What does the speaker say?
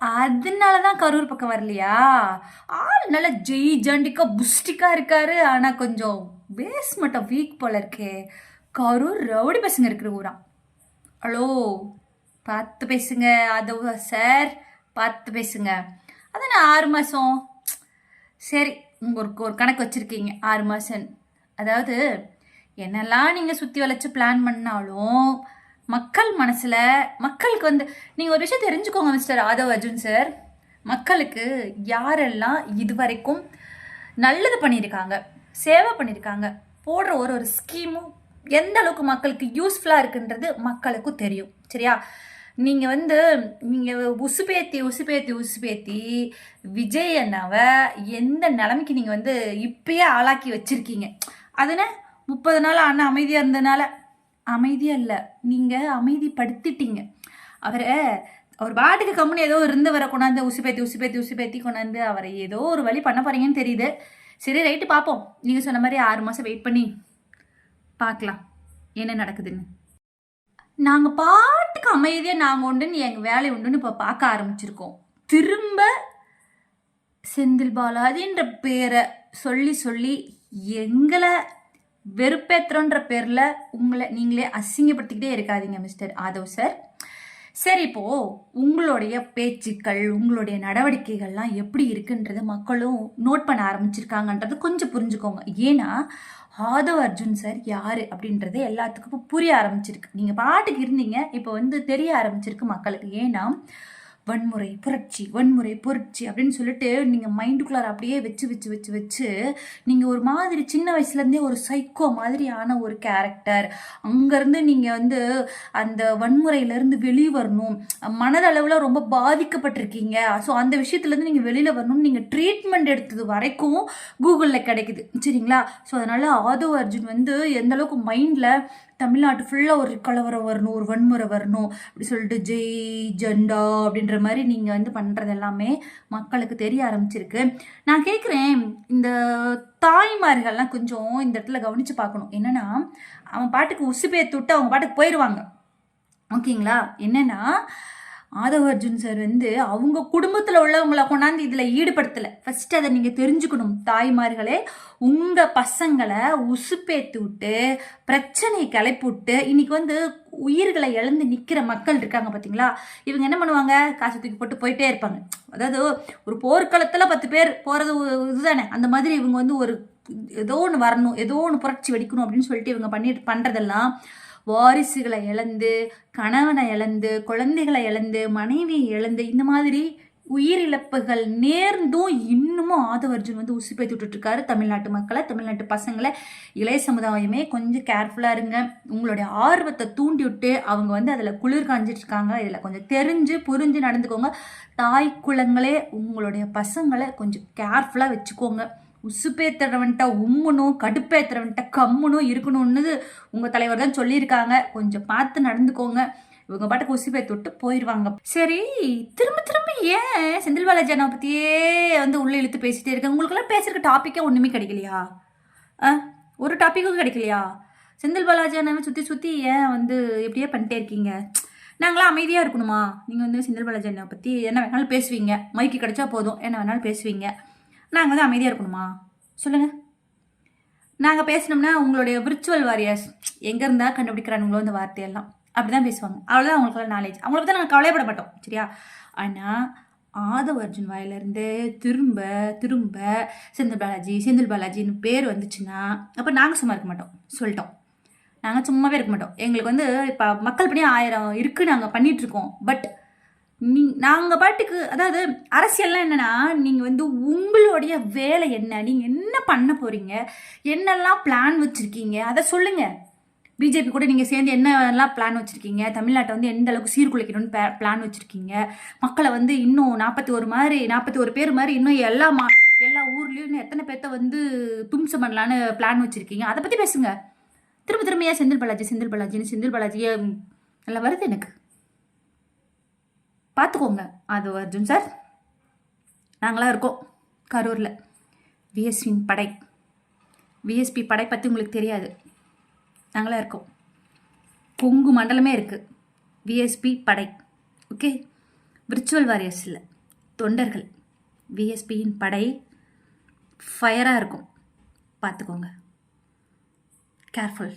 அதனால தான் கரூர் பக்கம் வரலையா? ஆள் நல்ல ஜெய் ஜண்டிக்கா புஸ்டிக்கா இருக்காரு. ஆனா கொஞ்சம் பேஸ் மட்டும் வீக் போல இருக்கே. கரூர் ரவுடி பசங்க இருக்கிற ஊரா? ஹலோ பார்த்து பேசுங்க. அது சார் பார்த்து பேசுங்க. அதான் ஆறு மாதம் சரி உங்களுக்கு ஒரு ஒரு கணக்கு வச்சுருக்கீங்க. ஆறு மாதம் அதாவது என்னெல்லாம் நீங்கள் சுற்றி வளைச்சு பிளான் பண்ணாலும் மக்கள் மனசில் மக்களுக்கு வந்து நீங்கள் ஒரு விஷயம் தெரிஞ்சுக்கோங்க மிஸ்டர் ஆதவ் அர்ஜுன் சார் மக்களுக்கு யாரெல்லாம் இதுவரைக்கும் நல்லது பண்ணியிருக்காங்க சேவை பண்ணியிருக்காங்க போடுற ஒரு ஒரு ஸ்கீமும் எந்த அளவுக்கு மக்களுக்கு யூஸ்ஃபுல்லாக இருக்குன்றது மக்களுக்கும் தெரியும் சரியா? நீங்கள் வந்து நீங்கள் உசுபேத்தி உசுபேத்தி உசுபேத்தி விஜய் அண்ணாவை எந்த நிலைமைக்கு நீங்கள் வந்து இப்பயே ஆளாக்கி வச்சுருக்கீங்க? அதுன முப்பது நாள் அண்ணன் அமைதியாக இருந்ததுனால அமைதியாக இல்லை நீங்கள் அமைதிப்படுத்திட்டீங்க. அவரை அவர் பாட்டுக்கு கம்முனு ஏதோ இருந்தவரை கொண்டாந்து உசுபேத்தி உசுபேத்தி உசுபேத்தி கொண்டாந்து அவரை ஏதோ ஒரு வழி பண்ண போறீங்கன்னு தெரியுது. சரி ரைட்டு பார்ப்போம். நீங்கள் சொன்ன மாதிரி ஆறு மாதம் வெயிட் பண்ணி பார்க்கலாம். என்ன நடக்குதுன்னு. நாங்கள் பாட்டுக்கு அமைதியாக நாங்கள் உண்டுன்னு எங்கள் வேலை உண்டுன்னு இப்போ பார்க்க ஆரம்பிச்சிருக்கோம். திரும்ப செந்தில் பாலாஜின்ற பேரை சொல்லி சொல்லி எங்களை வெறுப்பேத்துறோன்ற பேரில் உங்களை நீங்களே அசிங்கப்படுத்திக்கிட்டே இருக்காதீங்க மிஸ்டர் ஆதவ் சார் சரி இப்போ உங்களுடைய பேச்சுக்கள் உங்களுடைய நடவடிக்கைகள்லாம் எப்படி இருக்குன்றது மக்களும் நோட் பண்ண ஆரம்பிச்சிருக்காங்கன்றது கொஞ்சம் புரிஞ்சுக்கோங்க. ஏன்னா ஆதவ் அர்ஜுன் சார் யாரு அப்படின்றது எல்லாத்துக்கும் இப்போ புரிய ஆரம்பிச்சிருக்கு. நீங்கள் பாட்டுக்கு இருந்தீங்க இப்போ வந்து தெரிய ஆரம்பிச்சிருக்கு மக்களுக்கு. ஏன்னா வன்முறை புரட்சி வன்முறை புரட்சி அப்படின்னு சொல்லிட்டு நீங்கள் மைண்டுக்குள்ளார அப்படியே வச்சு வச்சு வச்சு வச்சு நீங்கள் ஒரு மாதிரி சின்ன வயசுலேருந்தே ஒரு சைக்கோ மாதிரியான ஒரு கேரக்டர் அங்கேருந்து நீங்கள் வந்து அந்த வன்முறையிலேருந்து வெளியே வரணும். மனதளவில் ரொம்ப பாதிக்கப்பட்டிருக்கீங்க. ஸோ அந்த விஷயத்துலேருந்து நீங்கள் வெளியில் வரணும்னு நீங்கள் ட்ரீட்மெண்ட் எடுத்தது வரைக்கும் கூகுளில் கிடைக்குது. சரிங்களா? ஸோ அதனால் ஆதவ் அர்ஜுன் வந்து எந்த அளவுக்கு மைண்டில் தமிழ்நாட்டு ஃபுல்லாக ஒரு கலவரம் வரணும் ஒரு வன்முறை வரணும் அப்படி சொல்லிட்டு ஜெய் ஜெண்டா அப்படின்ற மாதிரி நீங்கள் வந்து பண்ணுறது எல்லாமே மக்களுக்கு தெரிய ஆரம்பிச்சிருக்கு. நான் கேட்குறேன் இந்த தாய்மார்கள்லாம் கொஞ்சம் இந்த இடத்துல கவனித்து பார்க்கணும். என்னென்னா அவன் பாட்டுக்கு உசுப்பே தொட்டு விட்டு அவங்க பாட்டுக்கு போயிடுவாங்க ஓகேங்களா? என்னென்னா ஆதவ அர்ஜுன் சார் வந்து அவங்க குடும்பத்தில் உள்ளவங்களை கொண்டாந்து இதில் ஈடுபடுத்தலை. ஃபர்ஸ்ட் அதை நீங்கள் தெரிஞ்சுக்கணும் தாய்மார்களே. உங்கள் பசங்களை உசுப்பேத்து விட்டு பிரச்சனையை கிளப்பி விட்டு இன்னைக்கு வந்து உயிர்களை இழந்து நிற்கிற மக்கள் இருக்காங்க பார்த்தீங்களா இவங்க என்ன பண்ணுவாங்க? காசு தூக்கி போட்டு போயிட்டே இருப்பாங்க. அதாவது ஒரு போர்க்களத்தில் பத்து பேர் போகிறது இதுதானே. அந்த மாதிரி இவங்க வந்து ஒரு ஏதோ ஒன்று வரணும் ஏதோ ஒன்று புரட்சி வெடிக்கணும் அப்படின்னு சொல்லிட்டு இவங்க பண்ணிட்டு பண்ணுறதெல்லாம் வாரிசுகளை இழந்து கணவனை இழந்து குழந்தைகளை இழந்து மனைவியை இழந்து இந்த மாதிரி உயிரிழப்புகள் நேர்ந்தும் இன்னமும் ஆதவர்ஜுன் வந்து உசுப்பை தொட்டுட்ருக்காரு. விட்டுட்ருக்காரு தமிழ்நாட்டு மக்களை தமிழ்நாட்டு பசங்களை இளைய சமுதாயமே கொஞ்சம் கேர்ஃபுல்லாக இருங்க. உங்களுடைய ஆர்வத்தை தூண்டி விட்டு அவங்க வந்து அதில் குளிர் காஞ்சிட்ருக்காங்க. இதில் கொஞ்சம் தெரிஞ்சு புரிஞ்சு நடந்துக்கோங்க. தாய் குளங்களே உங்களுடைய பசங்களை கொஞ்சம் கேர்ஃபுல்லாக வச்சுக்கோங்க. உசுப்பேத்துறவன்ட்ட உம்முனும் கடுப்பேத்துறவன்ட்ட கம்முனும் இருக்கணும்னு உங்கள் தலைவர் தான் சொல்லியிருக்காங்க. கொஞ்சம் பார்த்து நடந்துக்கோங்க. இவங்க பாட்டுக்கு உசுப்பேத்து விட்டு போயிடுவாங்க சரி திரும்ப திரும்ப ஏன் செந்தில் பாலாஜி அண்ணா பற்றியே வந்து உள்ளே இழுத்து பேசிட்டே இருக்கேன் உங்களுக்கெல்லாம் பேசுகிற டாப்பிக்கே ஒன்றுமே கிடைக்கலையா? ஆ ஒரு டாப்பிக்கும் கிடைக்கலையா? செந்தில் பாலாஜி அண்ணாவை சுற்றி சுற்றி ஏன் வந்து எப்படியே பண்ணிட்டே இருக்கீங்க? நாங்களாம் அமைதியாக இருக்கணுமா? நீங்கள் வந்து செந்தில் பாலாஜி அண்ணா பற்றி என்ன வேணாலும் பேசுவீங்க. மைக்கு கிடைச்சா போதும். என்ன வேணாலும் பேசுவீங்க. நாங்கள் வந்து அமைதியாக இருக்கணுமா? சொல்லுங்கள் நாங்கள் பேசினோம்னா உங்களுடைய விர்ச்சுவல் வாரியர்ஸ் எங்கே இருந்தால் கண்டுபிடிக்கிறானுங்களோ இந்த வார்த்தையெல்லாம். அப்படி தான் பேசுவாங்க. அவ்வளோதான் அவங்களுக்குள்ள நாலேஜ் அவங்கள பற்றி நாங்கள் கவலைப்பட மாட்டோம் சரியா? ஆனால் ஆதவ அர்ஜுன் வாயிலிருந்து திரும்ப திரும்ப செந்தில் பாலாஜி செந்தில் பாலாஜின்னு பேர் வந்துச்சுன்னா அப்போ நாங்கள் சும்மா இருக்க மாட்டோம். சொல்லிட்டோம். நாங்கள் சும்மாவே இருக்க மாட்டோம். எங்களுக்கு வந்து இப்போ மக்கள் பணி ஆயிரம் இருக்குது நாங்கள் பண்ணிகிட்ருக்கோம் பட் நீ நாங்கள் பாட்டுக்கு அதாவது அரசியல்லாம் என்னென்னா நீங்கள் வந்து உங்களுடைய வேலை என்ன? நீங்கள் என்ன பண்ண போகிறீங்க என்னெல்லாம் பிளான் வச்சுருக்கீங்க? அதை சொல்லுங்கள் பிஜேபி கூட நீங்கள் சேர்ந்து என்னெல்லாம் பிளான் வச்சுருக்கீங்க? தமிழ்நாட்டை வந்து எந்த அளவுக்கு சீர்குலைக்கணும்னு பிளான் வச்சுருக்கீங்க? மக்களை வந்து இன்னும் நாற்பத்தி ஒரு மாதிரி நாற்பத்தி ஒரு பேர் மாதிரி இன்னும் எல்லா மா எல்லா ஊர்லேயும் இன்னும் எத்தனை பேர்த்த வந்து தும்சம் பண்ணலான்னு பிளான் வச்சுருக்கீங்க? அதை பற்றி பேசுங்க. திரும்ப திரும்ப ஏன் செந்தில் பாலாஜி செந்தில் பாலாஜின்னு செந்தில் பாலாஜியே நல்லா வருது எனக்கு. பார்த்துக்கோங்க அது அர்ஜுன் சார் நாங்களாம் இருக்கோம் கரூரில். விஎஸ்பின் படை. விஎஸ்பி படை பற்றி உங்களுக்கு தெரியாது. நாங்களாம் இருக்கோம். கொங்கு மண்டலமே இருக்குது விஎஸ்பி படை. ஓகே விர்ச்சுவல் வாரியர்ஸில் தொண்டர்கள். விஎஸ்பியின் படை ஃபயராக இருக்கும். பார்த்துக்கோங்க கேர்ஃபுல்